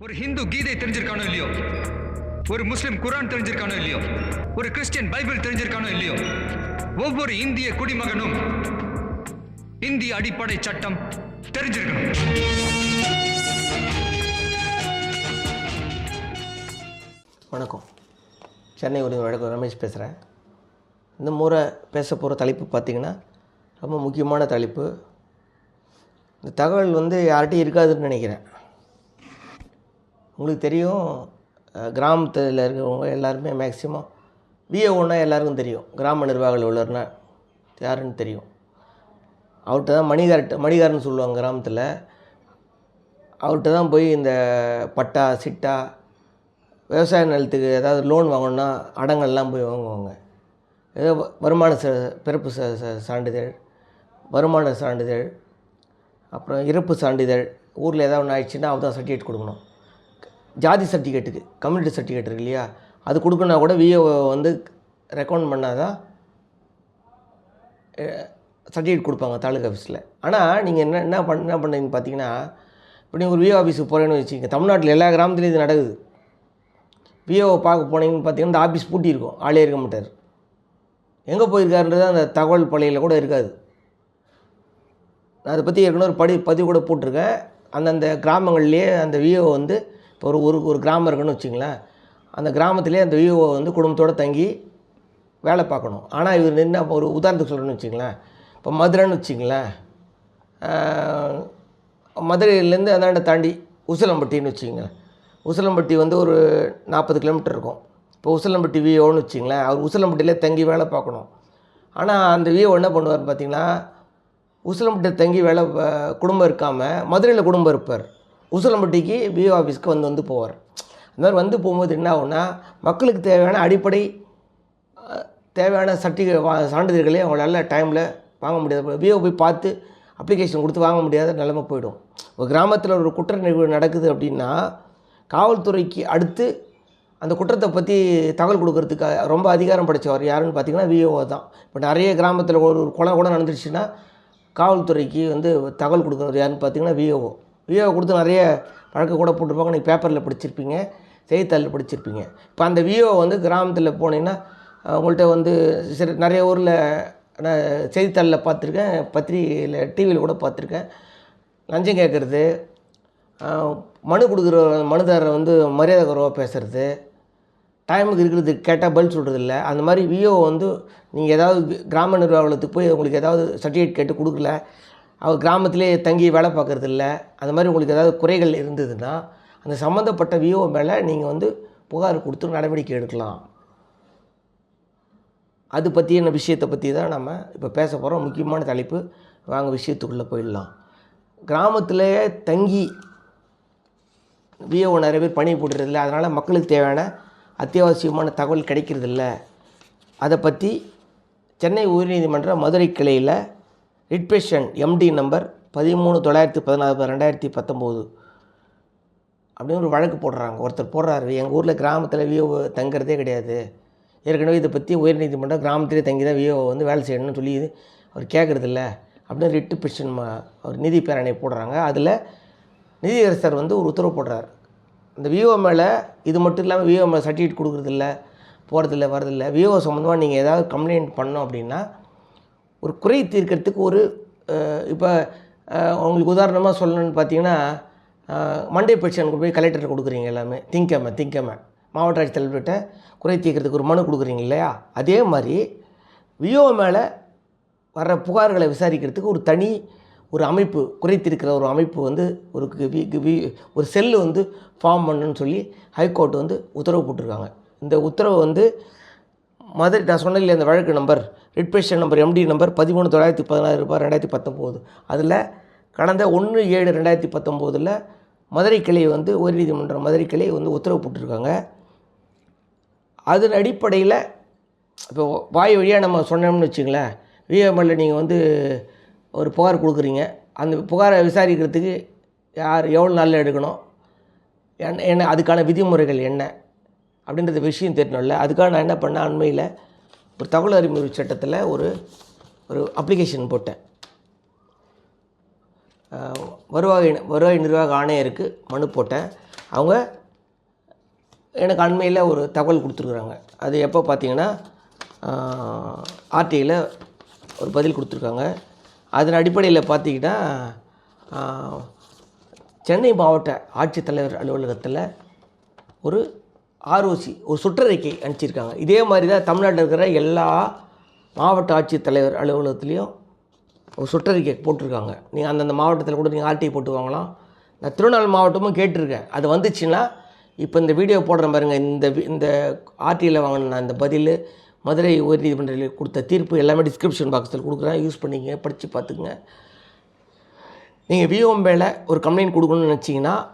ஒரு ஹிந்து கீதை தெரிஞ்சிருக்கானோ இல்லையோ? ஒரு முஸ்லிம் குரான் தெரிஞ்சிருக்கானோ இல்லையோ? ஒரு கிறிஸ்டியன் பைபிள் தெரிஞ்சிருக்கானோ இல்லையோ? ஒவ்வொரு இந்திய குடிமகனும் இந்திய அடிப்படை சட்டம் தெரிஞ்சிருக்கணும். வணக்கம். சென்னை உதவி வழக்கு ரமேஷ் பேசுகிறேன் இந்த முறை பேச போகிற தலைப்பு பார்த்திங்கன்னா ரொம்ப முக்கியமான தலைப்பு. இந்த தகவல் வந்து யார்கிட்டையும் இருக்காதுன்னு நினைக்கிறேன். உங்களுக்கு தெரியும் கிராமத்தில் இருக்கிறவங்க எல்லாருமே மேக்ஸிமம் விஏஓன்னா எல்லாருக்கும் தெரியும். கிராம நிர்வாக அலுவலர்னா யாருன்னு தெரியும். அவர்கிட்ட தான் மணிகார்ட்ட மணிகாரன் சொல்லுவாங்க கிராமத்தில். அவர்கிட்ட தான் போய் இந்த பட்டா சிட்டா விவசாய நிலத்துக்கு ஏதாவது லோன் வாங்கணுன்னா அடங்கள்லாம் போய் வாங்குவாங்க. ஏதோ வருமான ச பிறப்பு ச ச- சான்றிதழ் வருமான சான்றிதழ் அப்புறம் இறப்பு சான்றிதழ் ஊரில் ஏதாவது ஒன்று ஆயிடுச்சுன்னா அவர் தான் சர்டிஃபிகேட் கொடுக்கணும். ஜாதி சர்டிஃபிகேட்டுக்கு கம்யூனிட்டி சர்டிஃபிகேட் இருக்கு இல்லையா? அது கொடுக்கணுன்னா கூட விஏஓ வந்து ரெக்கமெண்ட் பண்ணால் தான் சர்டிஃபிகேட் கொடுப்பாங்க தாலுகா ஆஃபீஸில் ஆனால் நீங்கள் என்ன என்ன பண்ண என்ன பண்ணுறீங்கன்னு பார்த்தீங்கன்னா இப்போ நீங்கள் ஒரு விஓ ஆஃபீஸுக்கு போகிறேன்னு வச்சுக்கோங்க தமிழ்நாட்டில் எல்லா கிராமத்துலையும் இது நடக்குது. விஓவை பார்க்க போனீங்கன்னு பார்த்தீங்கன்னா இந்த ஆஃபீஸ் பூட்டி இருக்கும் ஆளே இருக்க மாட்டார். எங்கே போயிருக்காருன்றது அந்த தகவல் பழையில் கூட இருக்காது. நான் அதை பற்றி ஏற்கனவே ஒரு படி பதிவு கூட போட்டிருக்கேன். அந்தந்த கிராமங்கள்லேயே அந்த விஓ வந்து இப்போ ஒரு ஒரு ஒரு கிராமம் இருக்குன்னு வச்சுங்களேன். அந்த கிராமத்திலே அந்த விஓ வந்து குடும்பத்தோடு தங்கி வேலை பார்க்கணும். ஆனால் இவர் என்ன ஒரு உதாரணத்துக்கு சொல்கிறேன்னு வச்சுங்களேன். இப்போ மதுரைன்னு வச்சுங்களேன். மதுரையிலேருந்து அந்தாண்ட தாண்டி உசிலம்பட்டின்னு வச்சுங்களேன். உசிலம்பட்டி வந்து ஒரு நாற்பது கிலோமீட்டர் இருக்கும். இப்போ உசிலம்பட்டி விஓன்னு வச்சுங்களேன். அவர் உசிலம்பட்டியிலே தங்கி வேலை பார்க்கணும். ஆனால் அந்த விஓ என்ன பண்ணுவார் பார்த்தீங்கன்னா உசிலம்பட்டி தங்கி வேலை ப- குடும்பம் இருக்காமல் மதுரையில் குடும்பம் இருப்பார். உசிலம்பட்டிக்கு விஓ ஆஃபீஸ்க்கு வந்து வந்து போவார். அந்த மாதிரி வந்து போகும்போது என்ன ஆகும்னா மக்களுக்கு தேவையான அடிப்படை தேவையான சர்டிஃபிகேட் வா சான்றிதழ்களே அவங்களால டைமில் வாங்க முடியாது. விஓ போய் பார்த்து அப்ளிகேஷன் கொடுத்து வாங்க முடியாத நிலைமை போயிடும். ஒரு கிராமத்தில் ஒரு குற்ற நிகழ்வு நடக்குது அப்படின்னா காவல்துறைக்கு அடுத்து அந்த குற்றத்தை பற்றி தகவல் கொடுக்கறதுக்கு ரொம்ப அதிகாரம் படைச்சவர் யாருன்னு பார்த்தீங்கன்னா விஓ தான். இப்போ நிறைய கிராமத்தில் ஒரு கொலை கூட நடந்துருச்சுன்னா காவல்துறைக்கு வந்து தகவல் கொடுக்குறது யாருன்னு பார்த்தீங்கன்னா விஓஓ விஓ கொடுத்து நிறைய வழக்கு கூட போட்டிருப்பாங்க. நீங்கள் பேப்பரில் படிச்சிருப்பீங்க செய்தித்தாளில் படிச்சிருப்பீங்க. இப்போ அந்த விஓ வந்து கிராமத்தில் போனீங்கன்னா உங்கள்கிட்ட வந்து சரி நிறைய ஊரில் நான் செய்தித்தாளில் பார்த்துருக்கேன் பத்திரிகையில் டிவியில் கூட பார்த்துருக்கேன். லஞ்சம் கேட்குறது மனு கொடுக்குற மனுதாரரை வந்து மரியாதை குறைவாக பேசுகிறது டைமுக்கு இருக்கிறது கேட்டால் பதில் சொல்கிறது இல்லை. அந்த மாதிரி விஓ வந்து நீங்கள் ஏதாவது கிராம நிர்வாகத்துக்கு போய் உங்களுக்கு ஏதாவது சர்டிஃபிகேட் கேட்டு கொடுக்கல அவர் கிராமத்திலே தங்கி வேலை பார்க்குறது இல்லை அந்த மாதிரி உங்களுக்கு ஏதாவது குறைகள் இருந்ததுன்னா அந்த சம்மந்தப்பட்ட விஓ மேலே நீங்கள் வந்து புகார் கொடுத்து நடவடிக்கை எடுக்கலாம். அது பற்றின விஷயத்தை பற்றி தான் நம்ம இப்போ பேச போகிறோம் முக்கியமான தலைப்பு வாங்க விஷயத்துக்குள்ளே போயிடலாம். கிராமத்திலேயே தங்கி விஓ நிறைய பேர் பணி போட்டுறதில்ல. அதனால் மக்களுக்கு தேவையான அத்தியாவசியமான தகவல் கிடைக்கிறதில்ல. அதை பற்றி சென்னை உயர்நீதிமன்ற மதுரை கிளையில் ரிட்பேஷன் எம்டி நம்பர் பதிமூணு தொள்ளாயிரத்தி பதினாறு ரெண்டாயிரத்தி பத்தொம்போது. அப்படின்னு ஒரு வழக்கு போடுறாங்க. ஒருத்தர் போடுறாரு. எங்கள் ஊரில் கிராமத்தில் விஓ தங்குறதே கிடையாது. ஏற்கனவே இதை பற்றி உயர்நீதிமன்றம் கிராமத்திலே தங்கி தான் விஓ வந்து வேலை செய்யணும்னு சொல்லி அவர் கேட்குறதில்ல அப்படின்னு ரிட்டு பெஷன் அவர் நிதி பேரணை போடுறாங்க. அதில் நிதியரசர் வந்து ஒரு உத்தரவு போடுறார். இந்த விஓ மேலே இது மட்டும் இல்லாமல் விஓ மேலே சர்டிஃபிகேட் கொடுக்குறதில்ல போகிறதில்ல வரதில்ல விஓ சம்மந்தமாக நீங்கள் ஏதாவது கம்ப்ளைண்ட் பண்ணோம் அப்படின்னா ஒரு குறை தீர்க்கிறதுக்கு ஒரு இப்போ உங்களுக்கு உதாரணமாக சொல்லணும்னு பார்த்தீங்கன்னா மண்டே பெட்ஷனுக்கு போய் கலெக்டர் கொடுக்குறீங்க எல்லாமே. திங்கமை திங்கமை மாவட்ட ஆட்சித்தலைவர்கிட்ட குறை தீர்க்கிறதுக்கு ஒரு மனு கொடுக்குறீங்க இல்லையா? அதே மாதிரி விஓ மேலே வர்ற புகார்களை விசாரிக்கிறதுக்கு ஒரு தனி ஒரு அமைப்பு குறைத்திருக்கிற ஒரு அமைப்பு வந்து ஒரு வி- வி- ஒரு செல்லு வந்து ஃபார்ம் பண்ணுன்னு சொல்லி ஹைகோர்ட் வந்து உத்தரவு போட்டிருக்காங்க. இந்த உத்தரவு வந்து மதுரை நான் சொன்னேன் இல்லையா இந்த வழக்கு number writ petition number MD number பதிமூணு தொள்ளாயிரத்தி பதினாறு ரூபாய் ரெண்டாயிரத்தி பத்தொம்போது. அதில் கடந்த ஒன்று ஏழு ரெண்டாயிரத்தி பத்தொம்போதில் மதுரை கிளை வந்து உயர்நீதிமன்றம் மதுரை கிளை வந்து உத்தரவு போட்டிருக்காங்க. அதன் அடிப்படையில் இப்போ வாய் வழியாக நம்ம சொன்னோம்னு வச்சுங்களேன் விஎம்எல்ல நீங்கள் வந்து ஒரு புகார் கொடுக்குறீங்க. அந்த புகாரை விசாரிக்கிறதுக்கு யார் எவ்வளோ நாளில் எடுக்கணும்? என்ன என்ன அதுக்கான விதிமுறைகள் என்ன? அப்படின்றது விஷயம் தெரியணும்ல. அதுக்காக நான் என்ன பண்ணேன் அண்மையில் ஒரு தகவல் அறிமுறை சட்டத்தில் ஒரு ஒரு அப்ளிகேஷன் போட்டேன். வருவாய் வருவாய் நிர்வாக ஆணையருக்கு மனு போட்டேன். அவங்க எனக்கு அண்மையில் ஒரு தகவல் கொடுத்துருக்குறாங்க. அது எப்போ பார்த்தீங்கன்னா ஆர்டிஐயில் ஒரு பதில் கொடுத்துருக்காங்க. அதன் அடிப்படையில் பார்த்தீங்கன்னா சென்னை மாவட்ட ஆட்சித்தலைவர் அலுவலகத்தில் ஒரு ஆர்ஓசி ஒரு சுற்றறிக்கை அனுப்பிச்சிருக்காங்க. இதே மாதிரி தான் தமிழ்நாட்டில் இருக்கிற எல்லா மாவட்ட ஆட்சித்தலைவர் அலுவலகத்துலேயும் ஒரு சுற்றறிக்கை போட்டிருக்காங்க. நீங்கள் அந்தந்த மாவட்டத்தில் கூட நீங்கள் ஆர்டிஐ போட்டு வாங்கலாம் நான் திருவண்ணாமலை மாவட்டமும் கேட்டிருக்கேன். அது வந்துச்சுன்னா இப்போ இந்த வீடியோ போடுறேன் பாருங்க. இந்த வி- இந்த ஆர்டிஐயில் வாங்கின அந்த பதில் மதுரை உயர்நீதிமன்றத்தில் கொடுத்த தீர்ப்பு எல்லாமே டிஸ்கிரிப்ஷன் பாக்ஸில் கொடுக்குறேன். யூஸ் பண்ணிக்கங்க படித்து பார்த்துக்குங்க. நீங்கள் விஓம் மேலே ஒரு கம்ப்ளைண்ட் கொடுக்கணும்னு நினச்சிங்கன்னா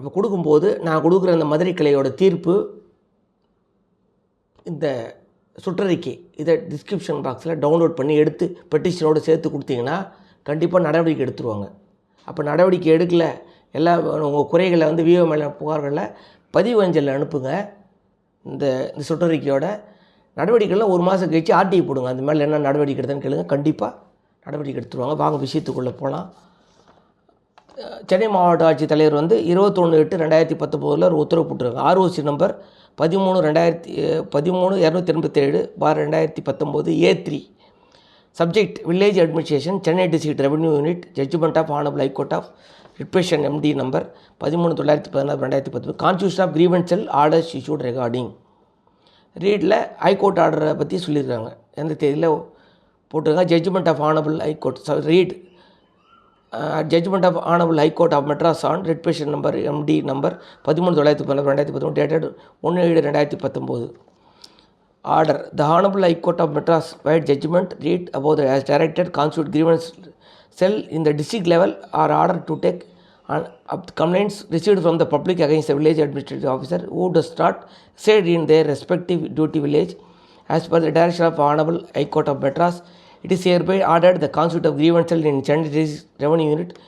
அப்போ கொடுக்கும்போது நான் கொடுக்குற அந்த மதுரை கிளையோட தீர்ப்பு இந்த சுற்றறிக்கை இதை டிஸ்கிரிப்ஷன் பாக்ஸில் டவுன்லோட் பண்ணி எடுத்து பெட்டிஷனோடு சேர்த்து கொடுத்தீங்கன்னா கண்டிப்பாக நடவடிக்கை எடுத்துருவாங்க. அப்போ நடவடிக்கை எடுக்கல எல்லா உங்கள் குறைகளை வந்து விஓ மேலே புகார்களை பதிவு அஞ்சலில் அனுப்புங்க. இந்த இந்த சுற்றறிக்கையோட நடவடிக்கைகளில் ஒரு மாதம் கழிச்சு ஆர்டிஐ போடுங்க. அந்த மேலே என்ன நடவடிக்கை எடுத்தேன்னு கேளுங்க. கண்டிப்பாக நடவடிக்கை எடுத்துருவாங்க. வாங்க விஷயத்துக்குள்ளே போகலாம் சென்னை மாவட்ட ஆட்சித்தலைவர் வந்து இருபத்தொன்று எட்டு ரெண்டாயிரத்தி பத்தொம்போதில் ஒரு உத்தரவு போட்டிருக்காங்க. ஆர்ஓசி நம்பர் பதிமூணு ரெண்டாயிரத்தி பதிமூணு இரநூத்தி எண்பத்தேழு பார் ரெண்டாயிரத்தி பத்தொம்போது A three. Subject village administration Chennai district revenue unit judgment of honourable high court of writ petition MD number பதிமூணு தொள்ளாயிரத்தி பதினாறு ரெண்டாயிரத்தி பத்து constitution of grievance cell orders issued regarding ரீடில் high court ஆர்டரை பற்றி சொல்லியிருக்காங்க. எந்த தேதியில் போட்டிருக்காங்க? Judgment of honourable high court writ judgment of honourable high court of Madras on writ petition number MD number பதிமூணு தொள்ளாயிரத்தி பதினொரு ரெண்டாயிரத்தி பதிமூணு டேட்டட் ஒன்று ஏழு ரெண்டாயிரத்தி பத்தொம்போது order the honourable high court of Madras vide judgment writ about as directed constitute grievance cell in the district level are order to take complaints received from the public against the village administrative officer who does not stay in their respective duty village as per the direction of honourable high court of Madras High Court of Madras. It is hereby ordered the constitute of grievance cell in Chennai Revenue Unit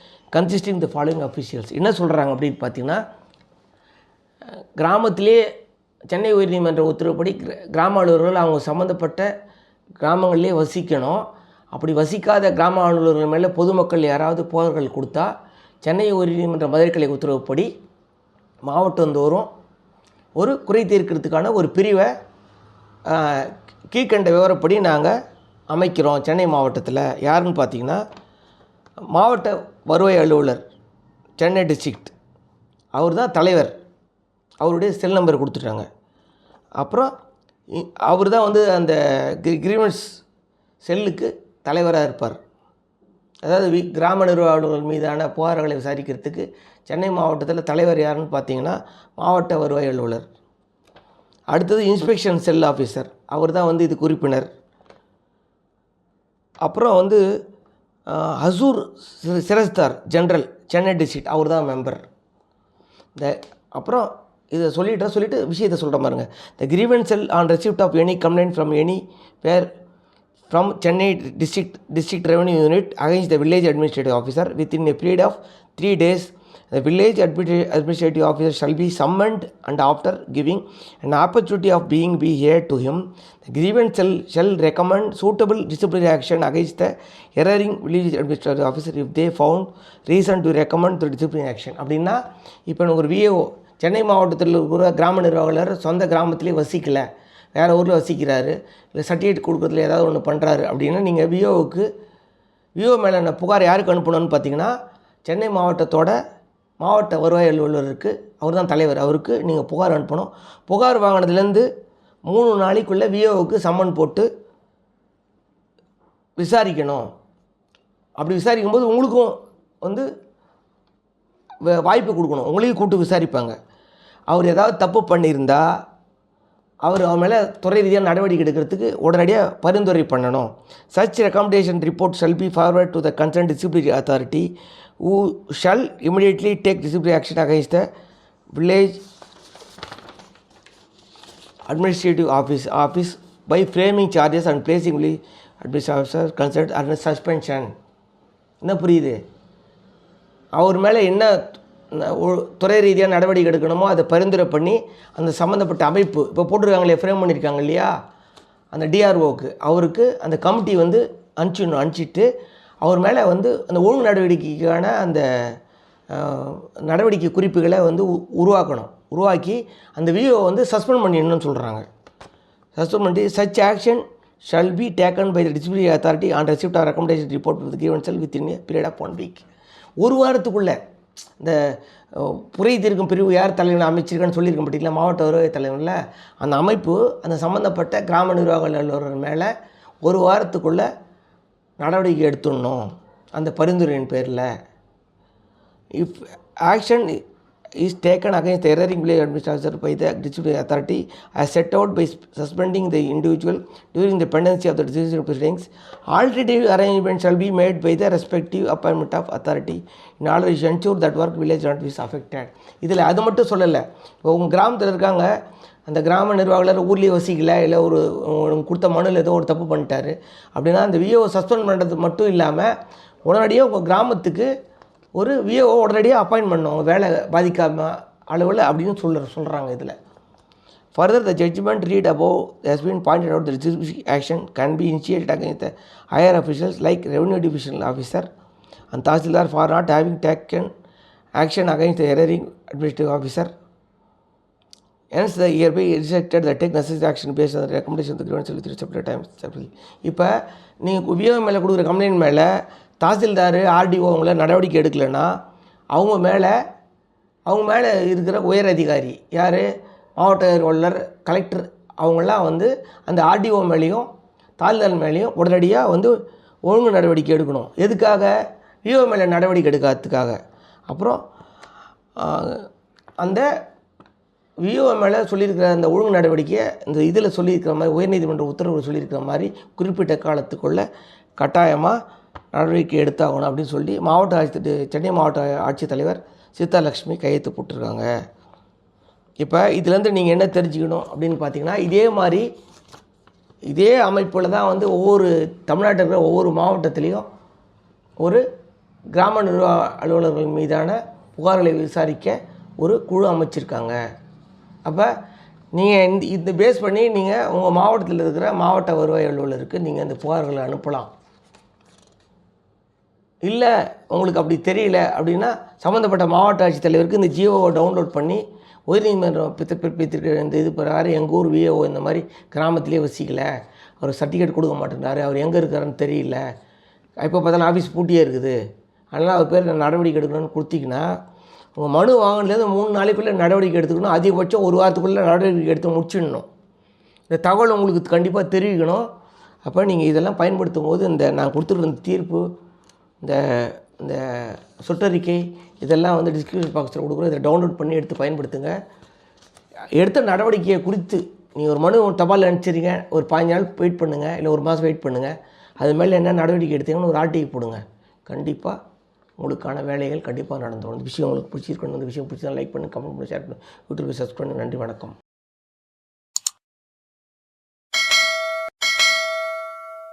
என்ன சொல்கிறாங்க அப்படின்னு பார்த்தீங்கன்னா கிராமத்திலே சென்னை உயர்நீதிமன்ற உத்தரவுப்படி கிர- கிராம அலுவலர்கள் அவங்க சம்மந்தப்பட்ட கிராமங்களிலே வசிக்கணும் அப்படி வசிக்காத கிராம அலுவலர்கள் மேலே பொதுமக்கள் யாராவது புகார்கள் கொடுத்தா சென்னை உயர்நீதிமன்ற மதுரைக்கலை உத்தரவுப்படி மாவட்டந்தோறும் ஒரு குறை தீர்க்கிறதுக்கான ஒரு பிரிவை கீழ்கண்ட கீழ்க்கண்ட விவரப்படி நாங்கள் அமைக்கிறோம் சென்னை மாவட்டத்தில். யாருன்னு பார்த்தீங்கன்னா மாவட்ட வருவாய் அலுவலர் சென்னை டிஸ்ட்ரிக்ட் அவர் தான் தலைவர். அவருடைய செல் நம்பர் கொடுத்துட்டாங்க. அப்புறம் அவர் தான் வந்து அந்த கிரீவன்ஸ் செல்லுக்கு தலைவராக இருப்பார். அதாவது வி- கிராம நிர்வாகிகள் மீதான புகார்களை விசாரிக்கிறதுக்கு சென்னை மாவட்டத்தில் தலைவர் யாருன்னு பார்த்தீங்கன்னா மாவட்ட வருவாய் அலுவலர். அடுத்தது இன்ஸ்பெக்ஷன் செல் ஆஃபீஸர் அவர் தான் வந்து இது குறிப்பினர். அப்புறம் வந்து ஹசூர் சிரஸ்தார் ஜென்ரல் சென்னை டிஸ்ட்ரிக்ட் அவர் தான் மெம்பர் இந்த அப்புறம் இதை சொல்லிட்டு சொல்லிவிட்டு விஷயத்தை சொல்கிற பாருங்க. The grievance cell on receipt of any complaint from any பேர் from Chennai district district revenue unit against the village administrative officer within a period of three days the village admin administrative officer shall be summoned and after giving an opportunity of being be hear to him the grievance shall, shall recommend suitable disciplinary action against the erring village administrative officer if they found reason to recommend the disciplinary action. அப்படின்னா இப்போ ஒரு VAO Chennai மாவட்டத்தில் இருக்கிற கிராம நிர்வாகர் சொந்த கிராமத்திலே வசிக்கலை வேறு ஊரில் வசிக்கிறாரு இல்லை சர்டிஃபிகேட் கொடுக்குறதுல ஏதாவது ஒன்று பண்ணுறாரு அப்படின்னா நீங்கள் விஓவுக்கு விஓ மேலே புகார் யாருக்கு அனுப்பணும்னு பார்த்தீங்கன்னா சென்னை மாவட்டத்தோட மாவட்ட வருவாய் அலுவலருக்கு அவர் தான் தலைவர். அவருக்கு நீங்கள் புகார் அனுப்பணும். புகார் வாங்கினதுலேருந்து மூணு நாளைக்குள்ளே விஓவுக்கு சம்மன் போட்டு விசாரிக்கணும். அப்படி விசாரிக்கும்போது உங்களுக்கும் வந்து வ- வாய்ப்பு கொடுக்கணும். உங்களையும் கூப்பிட்டு விசாரிப்பாங்க. அவர் ஏதாவது தப்பு பண்ணியிருந்தா அவர் அவன் மேலே துறை ரீதியாக நடவடிக்கை எடுக்கிறதுக்கு உடனடியாக பரிந்துரை பண்ணணும். Such recommendation report shall be forward to the concern disciplinary authority who shall immediately take disciplinary action against the village administrative office office by framing charges and placing village administrative officer concerned under suspension என்ன புரியுது அவர் மேலே என்ன ந- ஒ- துறை ரீதியாக நடவடிக்கை எடுக்கணுமோ அதை பரிந்துரை பண்ணி அந்த சம்மந்தப்பட்ட அமைப்பு இப்போ போட்டிருக்காங்களே ஃப்ரேம் பண்ணியிருக்காங்க இல்லையா அந்த டிஆர்ஓக்கு அவருக்கு அந்த கமிட்டி வந்து அனுப்பிச்சிடணும் அனுப்பிச்சிட்டு அவர் மேலே வந்து அந்த ஒழுங்கு நடவடிக்கைக்கான அந்த நடவடிக்கை குறிப்புகளை வந்து உ- உருவாக்கணும். உருவாக்கி அந்த வீடியோவை வந்து சஸ்பெண்ட் பண்ணிடணும்னு சொல்கிறாங்க சஸ்பெண்ட் பண்ணி such action shall be taken by the disciplinary authority on receipt are recommendation report with grievance cell within period of one week ஒரு வாரத்துக்குள்ளே இந்த புரை தீர்க்கும் பிரிவு யார் தலைவர்கள் அமைச்சிருக்கான்னு சொல்லியிருக்க பார்த்தீங்களா மாவட்ட வருவாய் தலைவரில் அந்த அமைப்பு அந்த சம்மந்தப்பட்ட கிராம நிர்வாக அலுவலர் மேலே ஒரு வாரத்துக்குள்ளே நடவடிக்கை எடுத்துடணும் அந்த பரிந்துரையின் பேரில் if action is taken against erring village administrator by the district authority as set out by suspending the individual during the pendency of the decision proceedings alternative arrangement shall be made by the respective appointment of authority in already ensure that work village not is affected இதில் அது மட்டும் சொல்லலை உங்கள் கிராமத்தில் இருக்காங்க அந்த கிராம நிர்வாகிகள் ஊர்லேயே வசிக்கல இல்லை ஒரு கொடுத்த மனுவில் ஏதோ ஒரு தப்பு பண்ணிட்டாரு அப்படின்னா அந்த விஓ சஸ்பெண்ட் பண்ணுறது மட்டும் இல்லாமல் உடனடியாக உங்கள் கிராமத்துக்கு ஒரு விஓ உடனடியாக அப்பாயின்ட் பண்ணோம் வேலை பாதிக்காம அளவில் அப்படின்னு சொல்கிற சொல்கிறாங்க இதில் further the judgment read above has been pointed out the distribution action can be initiate against the higher officials like revenue divisional officer and tahsildar for not having taken action against the erring administrative officer ends the year by rejected த take necessary action based on the recommendation of the separate time separate இப்போ நீங்கள் VO மேலே கொடுக்குற complaint மேலே tahsildar RTO அவங்கள நடவடிக்கை எடுக்கலைன்னா அவங்க மேலே அவங்க மேலே இருக்கிற உயர் அதிகாரி யார்? மாவட்ட அலுவலர் கலெக்டர் அவங்களாம் வந்து அந்த ஆர்டிஓ மேலேயும் தாசில்தார் மேலேயும் உடனடியாக வந்து ஒழுங்கு நடவடிக்கை எடுக்கணும். எதுக்காக? விஓ மேலே நடவடிக்கை எடுக்காததுக்காக. அப்புறம் அந்த விஓ மேலே சொல்லியிருக்கிற அந்த ஒழுங்கு நடவடிக்கையை இந்த இதில் சொல்லியிருக்கிற மாதிரி உயர்நீதிமன்ற உத்தரவு சொல்லியிருக்கிற மாதிரி குறிப்பிட்ட காலத்துக்குள்ளே கட்டாயமாக நடவடிக்கை எடுத்தாகணும் அப்படின்னு சொல்லி மாவட்ட ஆட்சி சென்னை மாவட்ட ஆட்சித்தலைவர் சீதாலட்சுமி கையெழுத்து போட்டிருக்காங்க. இப்போ இதுலேருந்து நீங்கள் என்ன தெரிஞ்சுக்கணும் அப்படின்னு பார்த்தீங்கன்னா இதே மாதிரி இதே அமைப்பில் தான் வந்து ஒவ்வொரு தமிழ்நாட்டில் இருக்கிற ஒவ்வொரு மாவட்டத்திலையும் ஒரு கிராம நிர்வாக அலுவலர்கள் மீதான புகார்களை விசாரிக்க ஒரு குழு அமைச்சிருக்காங்க. அப்போ நீங்கள் இந்த இந்த பேஸ் பண்ணி நீங்கள் உங்கள் மாவட்டத்தில் இருக்கிற மாவட்ட வருவாய் அலுவலருக்கு நீங்கள் அந்த புகார்களை அனுப்பலாம். இல்லை உங்களுக்கு அப்படி தெரியல அப்படின்னா சம்மந்தப்பட்ட மாவட்ட ஆட்சித்தலைவருக்கு இந்த ஜியோவை டவுன்லோட் பண்ணி உயர்நீதிமன்றம் பித்த பிறப்பித்திருக்கிற இந்த இது பிரகாரம் எங்கள் ஊர் விஏஓ இந்த மாதிரி கிராமத்திலே வசிக்கலை. அவர் சர்டிஃபிகேட் கொடுக்க மாட்டேங்கிறாரு அவர் எங்கே இருக்காருன்னு தெரியல. இப்போ பார்த்தாலும் ஆஃபீஸ் பூட்டியே இருக்குது. அதனால் அவர் பேர் நடவடிக்கை எடுக்கணும்னு கொடுத்தீங்கன்னா உங்கள் மனு வாங்கினதுலேருந்து மூணு நாளைக்குள்ளே நடவடிக்கை எடுத்துக்கணும். அதிகபட்சம் ஒரு வாரத்துக்குள்ளே நடவடிக்கை எடுத்து முடிச்சிடணும். இந்த தகவல் உங்களுக்கு கண்டிப்பாக தெரிவிக்கணும். அப்போ நீங்கள் இதெல்லாம் பயன்படுத்தும் போது இந்த நான் கொடுத்துருக்க இந்த தீர்ப்பு இந்த இந்த சுற்றறிக்கை இதெல்லாம் வந்து டிஸ்கிரிப்ஷன் பாக்ஸில் கொடுக்குறோம். இதை டவுன்லோட் பண்ணி எடுத்து பயன்படுத்துங்க. எடுத்த நடவடிக்கையை குறித்து நீ ஒரு மனு தபால் அனுப்பிச்சிருங்க. ஒரு பாஞ்சு நாள் வெயிட் பண்ணுங்கள் இல்லை ஒரு மாதம் வெயிட் பண்ணுங்கள் அது மேலே என்ன நடவடிக்கை எடுத்தீங்கன்னு ஒரு ஆர்டிஐ போடுங்க. கண்டிப்பாக உங்களுக்கான வேலைகள் கண்டிப்பாக நடந்துடும். இந்த விஷயம் உங்களுக்கு பிடிச்சிருக்கணும் இந்த விஷயம் பிடிச்சா லைக் பண்ணி கமெண்ட் பண்ணி ஷேர் பண்ணி. யூடியூப் சப்ஸ்கிரைப் பண்ணி. நன்றி வணக்கம்.